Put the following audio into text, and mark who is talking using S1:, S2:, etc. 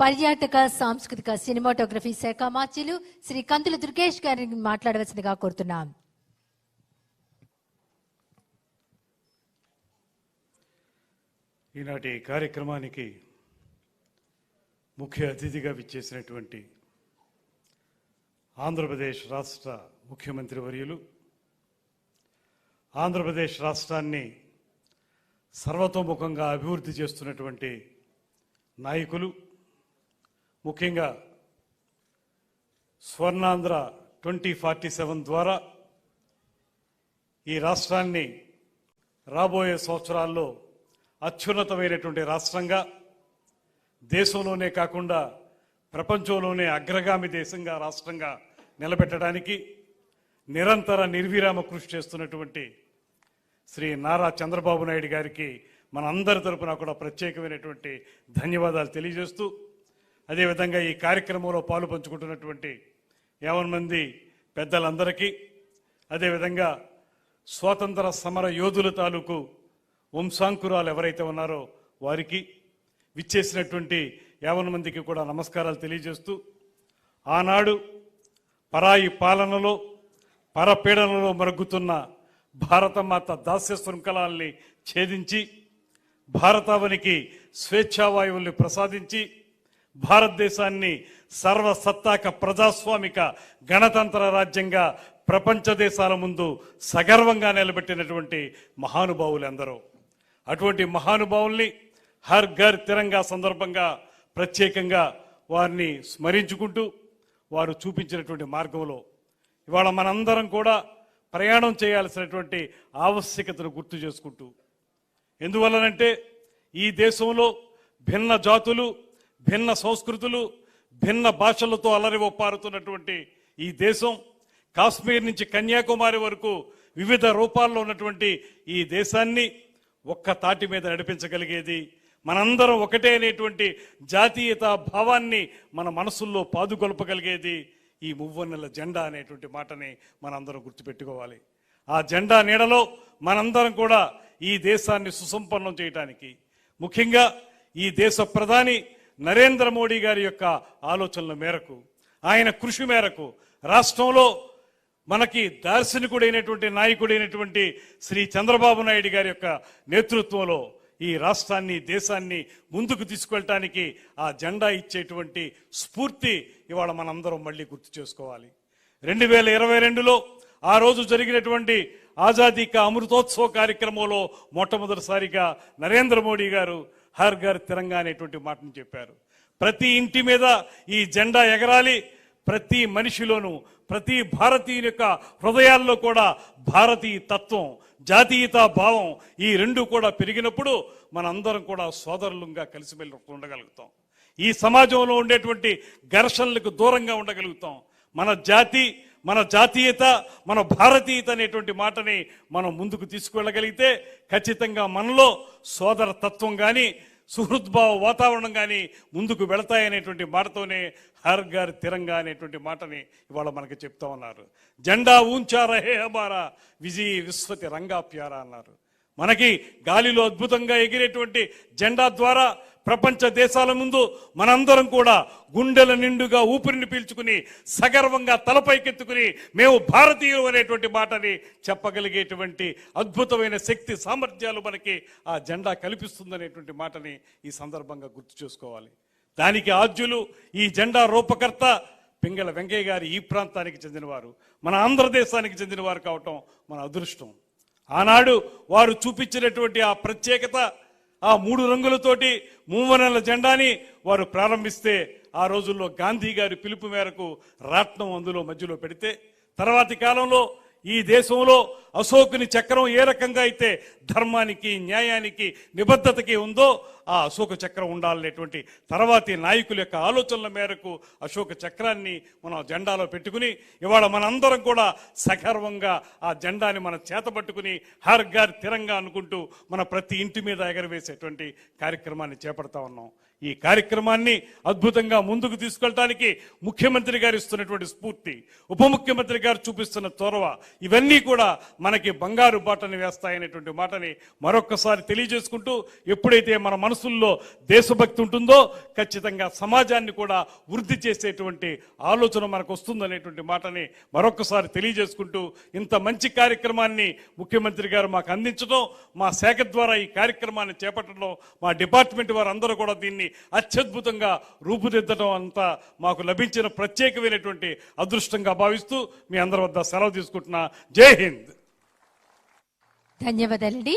S1: పర్యాటక సాంస్కృతిక సినిమాటోగ్రఫీ శాఖ మాచిలు శ్రీ కందుల దుర్గేష్ గారిని మాట్లాడవలసిందిగా కోరుతున్నాం.
S2: ఈనాటి కార్యక్రమానికి ముఖ్య అతిథిగా విచ్చేసినటువంటి ఆంధ్రప్రదేశ్ రాష్ట్ర ముఖ్యమంత్రి వర్యులు ఆంధ్రప్రదేశ్ రాష్ట్రాన్ని సర్వతోముఖంగా అభివృద్ధి చేస్తున్నటువంటి నాయకులు ముఖ్యంగా స్వర్ణాంధ్ర ట్వంటీ ఫార్టీ సెవెన్ ద్వారా ఈ రాష్ట్రాన్ని రాబోయే సంవత్సరాల్లో అత్యున్నతమైనటువంటి రాష్ట్రంగా దేశంలోనే కాకుండా ప్రపంచంలోనే అగ్రగామి దేశంగా రాష్ట్రంగా నిలబెట్టడానికి నిరంతర నిర్విరామ కృషి చేస్తున్నటువంటి శ్రీ నారా చంద్రబాబు నాయుడు గారికి మన అందరి తరపున కూడా ప్రత్యేకమైనటువంటి ధన్యవాదాలు తెలియజేస్తూ అదేవిధంగా ఈ కార్యక్రమంలో పాలు పంచుకుంటున్నటువంటి యావన్ మంది పెద్దలందరికీ అదేవిధంగా స్వాతంత్ర సమర యోధుల తాలూకు వంశాంకురాలు ఎవరైతే ఉన్నారో వారికి విచ్చేసినటువంటి యావన్ మందికి కూడా నమస్కారాలు తెలియజేస్తూ ఆనాడు పరాయి పాలనలో పరపీడనలో మరుగుతున్న భారతమాత దాస్య శృంఖలాల్ని ఛేదించి భారతావనికి స్వేచ్ఛావాయువుల్ని ప్రసాదించి భారతదేశాన్ని సర్వసత్తాక ప్రజాస్వామిక గణతంత్ర రాజ్యంగా ప్రపంచ దేశాల ముందు సగర్వంగా నిలబెట్టినటువంటి మహానుభావులు ఎందరో. అటువంటి మహానుభావుల్ని హర్ ఘర్ తిరంగా సందర్భంగా ప్రత్యేకంగా వారిని స్మరించుకుంటూ వారు చూపించినటువంటి మార్గంలో ఇవాళ మనందరం కూడా ప్రయాణం చేయాల్సినటువంటి ఆవశ్యకతను గుర్తు చేసుకుంటూ. ఎందువల్లనంటే ఈ దేశంలో భిన్న జాతులు భిన్న సంస్కృతులు భిన్న భాషలతో అలరి ఒప్పారుతున్నటువంటి ఈ దేశం కాశ్మీర్ నుంచి కన్యాకుమారి వరకు వివిధ రూపాల్లో ఉన్నటువంటి ఈ దేశాన్ని ఒక్క తాటి మీద నడిపించగలిగేది. మనందరం ఒకటే అనేటువంటి జాతీయత భావాన్ని మన మనసుల్లో పాదుకొల్పగలిగేది. ఈ మువ్వన్నెల జెండా అనేటువంటి మాటని మనందరం గుర్తుపెట్టుకోవాలి. ఆ జెండా నీడలో మనందరం కూడా ఈ దేశాన్ని సుసంపన్నం చేయటానికి. ముఖ్యంగా ఈ దేశ ప్రధాని నరేంద్ర మోడీ గారి యొక్క ఆలోచనల మేరకు ఆయన కృషి మేరకు రాష్ట్రంలో మనకి దార్శనికుడైనటువంటి నాయకుడైనటువంటి శ్రీ చంద్రబాబు నాయుడు గారి యొక్క నేతృత్వంలో ఈ రాష్ట్రాన్ని దేశాన్ని ముందుకు తీసుకెళ్ళటానికి ఆ జెండా ఇచ్చేటువంటి స్ఫూర్తి ఇవాళ మనందరం మళ్ళీ గుర్తు చేసుకోవాలి. రెండు వేల ఇరవై రెండులో ఆ రోజు జరిగినటువంటి ఆజాదీ కా అమృతోత్సవ కార్యక్రమంలో మొట్టమొదటిసారిగా నరేంద్ర మోడీ గారు హర్ ఘర్ తిరంగా అనేటువంటి మాటను చెప్పారు. ప్రతి ఇంటి మీద ఈ జెండా ఎగరాలి. ప్రతి మనిషిలోనూ ప్రతి భారతీయుని యొక్క హృదయాల్లో కూడా భారతీయ తత్వం జాతీయతా భావం ఈ రెండు కూడా పెరిగినప్పుడు మనందరం కూడా సోదరులంగా కలిసిమెలిసి ఉండగలుగుతాం. ఈ సమాజంలో ఉండేటువంటి ఘర్షణలకు దూరంగా ఉండగలుగుతాం. మన జాతి మన జాతీయత మన భారతీయత అనేటువంటి మాటని మనం ముందుకు తీసుకువెళ్ళగలిగితే ఖచ్చితంగా మనలో సోదర తత్వం కానీ సుహృద్భావ వాతావరణం కానీ ముందుకు వెళతాయనేటువంటి మాటతోనే హర్ ఘర్ తిరంగా అనేటువంటి మాటని ఇవాళ మనకి చెప్తా ఉన్నారు. జెండా ఊంచా హే హమారా విజయ్ విశ్వతి రంగా ప్యారా అన్నారు. మనకి గాలిలో అద్భుతంగా ఎగిరేటువంటి జెండా ద్వారా ప్రపంచ దేశాల ముందు మనందరం కూడా గుండెల నిండుగా ఊపిరిని పీల్చుకుని సగర్వంగా తలపైకెత్తుకుని మేము భారతీయులు అనేటువంటి మాటని చెప్పగలిగేటువంటి అద్భుతమైన శక్తి సామర్థ్యాలు మనకి ఆ జెండా కల్పిస్తుందనేటువంటి మాటని ఈ సందర్భంగా గుర్తు చేసుకోవాలి. దానికి ఆద్యులు ఈ జెండా రూపకర్త పింగళ వెంకయ్య గారి ఈ ప్రాంతానికి చెందినవారు. మన ఆంధ్రదేశానికి చెందినవారు కావటం మన అదృష్టం. ఆనాడు వారు చూపించినటువంటి ఆ ప్రత్యేకత ఆ మూడు రంగులతోటి మూవనెల జెండాని వారు ప్రారంభిస్తే ఆ రోజుల్లో గాంధీ గారి పిలుపు మేరకు రాట్నం అందులో మధ్యలో పెడితే తర్వాతి కాలంలో ఈ దేశంలో అశోకుని చక్రం ఏ రకంగా అయితే ధర్మానికి న్యాయానికి నిబద్ధతకి ఉందో ఆ అశోక చక్రం ఉండాలనేటువంటి తర్వాతి నాయకుల యొక్క ఆలోచనల మేరకు అశోక చక్రాన్ని మనం జెండాలో పెట్టుకుని ఇవాళ మనందరం కూడా సగర్వంగా ఆ జెండాని మన చేతబట్టుకుని హర్ గారి తిరంగా అనుకుంటూ మన ప్రతి ఇంటి మీద ఎగరవేసేటువంటి కార్యక్రమాన్ని చేపడతా ఉన్నాం. ఈ కార్యక్రమాన్ని అద్భుతంగా ముందుకు తీసుకెళ్ళటానికి ముఖ్యమంత్రి గారు ఇస్తున్నటువంటి స్ఫూర్తి ఉప ముఖ్యమంత్రి గారు చూపిస్తున్న చొరవ ఇవన్నీ కూడా మనకి బంగారు బాటని వేస్తాయనేటువంటి మాటని మరొక్కసారి తెలియజేసుకుంటూ ఎప్పుడైతే మన మనసు మనసుల్లో దేశభక్తి ఉంటుందో ఖచ్చితంగా సమాజాన్ని కూడా వృద్ధి చేసేటువంటి ఆలోచన మనకు వస్తుందనేటువంటి మాటని మరొకసారి తెలియజేసుకుంటూ ఇంత మంచి కార్యక్రమాన్ని ముఖ్యమంత్రి గారు మాకు అందించడం మా శాఖ ద్వారా ఈ కార్యక్రమాన్ని చేపట్టడం మా డిపార్ట్మెంట్ వారందరూ కూడా దీన్ని అత్యద్భుతంగా రూపుదిద్దడం అంతా మాకు లభించిన ప్రత్యేకమైనటువంటి అదృష్టంగా భావిస్తూ మీ అందరి వద్ద సెలవు తీసుకుంటున్నా. జై హింద్.
S1: ధన్యవాదాలండి.